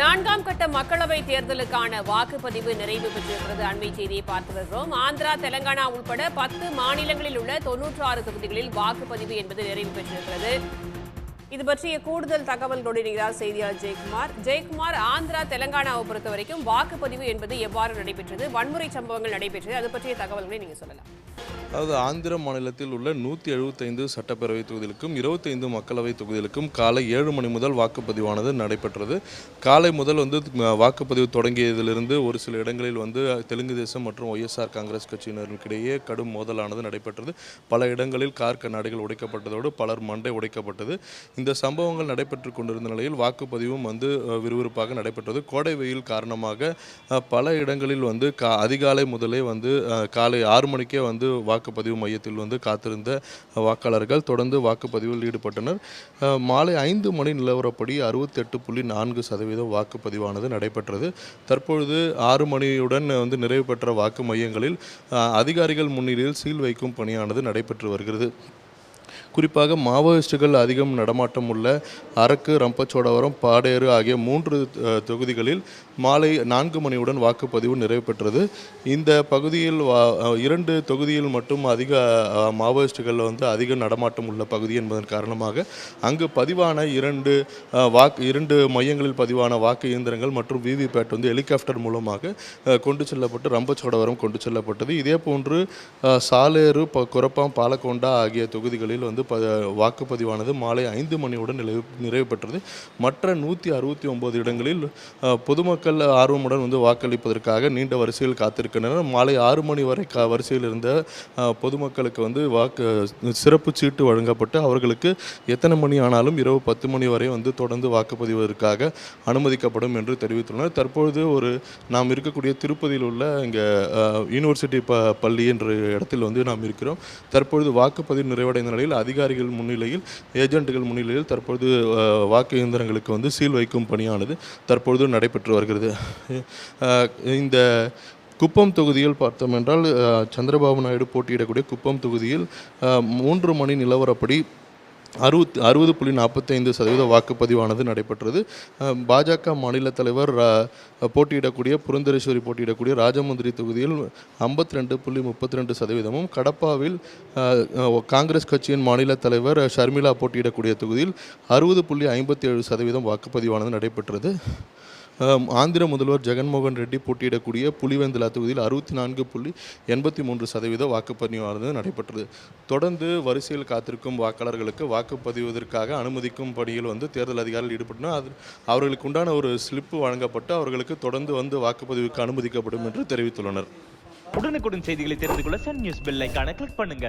நான்காம் கட்ட மக்களவை தேர்தலுக்கான வாக்குப்பதிவு நிறைவு பெற்றிருக்கிறது. அண்மை செய்தியை பார்த்து வருகிறோம். ஆந்திரா தெலங்கானா உட்பட பத்து மாநிலங்களில் உள்ள தொன்னூற்று ஆறு தொகுதிகளில் வாக்குப்பதிவு என்பது நிறைவு பெற்றிருக்கிறது. இது பற்றிய கூடுதல் தகவல்களோடு இணைகிறார் செய்தியாளர் ஜெயக்குமார். ஜெயக்குமார் ஆந்திரா தெலங்கானாவை பொறுத்த வரைக்கும் வாக்குப்பதிவு என்பது எவ்வாறு நடைபெற்றது? வன்முறை சம்பவங்கள் நடைபெற்றது. அது பற்றிய தகவல்களை நீங்க சொல்லலாம். அதாவது ஆந்திர மாநிலத்தில் உள்ள நூற்றி எழுபத்தைந்து சட்டப்பேரவை தொகுதிகளுக்கும் இருபத்தைந்து மக்களவை தொகுதிகளுக்கும் காலை ஏழு மணி முதல் வாக்குப்பதிவானது நடைபெற்றது. காலை முதல் வந்து வாக்குப்பதிவு தொடங்கியதிலிருந்து ஒரு சில இடங்களில் வந்து தெலுங்கு தேசம் மற்றும் ஒய்எஸ்ஆர் காங்கிரஸ் கட்சியினருக்கிடையே கடும் மோதலானது நடைபெற்றது. பல இடங்களில் கார் கண்ணாடிகள் உடைக்கப்பட்டதோடு பலர் மண்டை உடைக்கப்பட்டது. இந்த சம்பவங்கள் நடைபெற்று கொண்டிருந்த நிலையில் வாக்குப்பதிவும் வந்து விறுவிறுப்பாக நடைபெற்றது. கோடை வெயில் காரணமாக பல இடங்களில் வந்து கா அதிகாலை முதலே வந்து காலை ஆறு மணிக்கே வந்து வாக்குப்பதிவு மையத்தில் வந்து காத்திருந்த வாக்காளர்கள் தொடர்ந்து வாக்குப்பதிவில் ஈடுபட்டனர். மாலை ஐந்து மணி நிலவரப்படி அறுபத்தெட்டு புள்ளி நான்கு சதவீதம் வாக்குப்பதிவானது நடைபெற்றது. தற்பொழுது ஆறு மணியுடன் வந்து நிறைவு பெற்ற வாக்கு மையங்களில் அதிகாரிகள் முன்னிலையில் சீல் வைக்கும் பணியானது நடைபெற்று வருகிறது. குறிப்பாக மாவோயிஸ்டுகள் அதிகம் நடமாட்டம் உள்ள அரக்கு ரம்பச்சோடவரம் பாடேறு ஆகிய மூன்று தொகுதிகளில் மாலை நான்கு மணியுடன் வாக்குப்பதிவு நிறைவு பெற்றது. இந்த பகுதியில் வா- இரண்டு தொகுதியில் மட்டும் அதிக மாவோயிஸ்டுகள் வந்து அதிக நடமாட்டம் உள்ள பகுதி என்பதன் காரணமாக அங்கு பதிவான இரண்டு வாக்கு இரண்டு மையங்களில் பதிவான வாக்கு இயந்திரங்கள் மற்றும் விவிபேட் வந்து ஹெலிகாப்டர் மூலமாக கொண்டு செல்லப்பட்டு ரம்பச்சோடவரம் கொண்டு செல்லப்பட்டது. இதே போன்று சாலேறு ப குரப்பாம் பாலக்கோண்டா ஆகிய தொகுதிகளில் வந்து ப வாக்குப்பதிவானது மாலை ஐந்து மணியுடன் நிறைவு நிறைவு பெற்றது மற்ற நூற்றி அறுபத்தி ஒன்பது இடங்களில் பொதுமக்கள் ஆர்வமுடன் வந்து வாக்களிப்பதற்காக நீண்ட வரிசையில் காத்திருக்கின்றனர். மாலை ஆறு மணி வரை கா வரிசையில் இருந்த பொதுமக்களுக்கு வந்து வாக்கு சிறப்பு சீட்டு வழங்கப்பட்டு அவர்களுக்கு எத்தனை மணி ஆனாலும் இரவு பத்து மணி வரை வந்து தொடர்ந்து வாக்குப்பதிவதற்காக அனுமதிக்கப்படும் என்று தெரிவித்துள்ளனர். தற்பொழுது ஒரு நாம் இருக்கக்கூடிய திருப்பதியில் உள்ள இங்கே யூனிவர்சிட்டி ப பள்ளி என்ற இடத்தில் வந்து நாம் இருக்கிறோம். தற்பொழுது வாக்குப்பதிவு நிறைவடைந்த நிலையில் அதிகாரிகள் முன்னிலையில் ஏஜென்ட்டுகள் முன்னிலையில் தற்பொழுது வாக்கு இயந்திரங்களுக்கு வந்து சீல் வைக்கும் பணியானது தற்பொழுது நடைபெற்று வருகிறது. இந்த குப்பம் தொகுதியில் பார்த்தோம் என்றால் சந்திரபாபு நாயுடு போட்டியிடக்கூடிய குப்பம் தொகுதியில் மூன்று மணி நிலவரப்படி அறுபத் அறுபது புள்ளி நாற்பத்தைந்து சதவீத வாக்குப்பதிவானது நடைபெற்றது. பாஜக மாநில தலைவர் போட்டியிடக்கூடிய புரந்தரேஸ்வரி போட்டியிடக்கூடிய ராஜமுந்திரி தொகுதியில் ஐம்பத்தி ரெண்டு புள்ளி முப்பத்தி ரெண்டு சதவீதமும் கடப்பாவில் காங்கிரஸ் கட்சியின் மாநில தலைவர் ஷர்மிளா போட்டியிடக்கூடிய தொகுதியில் அறுபது புள்ளி ஐம்பத்தி ஏழு சதவீதம் வாக்குப்பதிவானது நடைபெற்றது. ஆந்திர முதல்வர் ஜெகன்மோகன் ரெட்டி போட்டியிடக்கூடிய புலிவெந்தலா தொகுதியில் அறுபத்தி நான்கு புள்ளி எண்பத்தி மூன்று சதவீத வாக்குப்பதிவானது நடைபெற்றது. தொடர்ந்து வரிசையில் காத்திருக்கும் வாக்காளர்களுக்கு வாக்குப்பதிவதற்காக அனுமதிக்கும் பணியில் வந்து தேர்தல் அதிகாரிகள் ஈடுபட்டனர். அது அவர்களுக்கு உண்டான ஒரு ஸ்லிப்பு வழங்கப்பட்டு அவர்களுக்கு தொடர்ந்து வந்து வாக்குப்பதிவுக்கு அனுமதிக்கப்படும் என்று தெரிவித்துள்ளனர். உடனுக்குடன் செய்திகளை தெரிந்து கொள்ள சன் நியூஸ் பெல் ஐகானை கிளிக் பண்ணுங்க.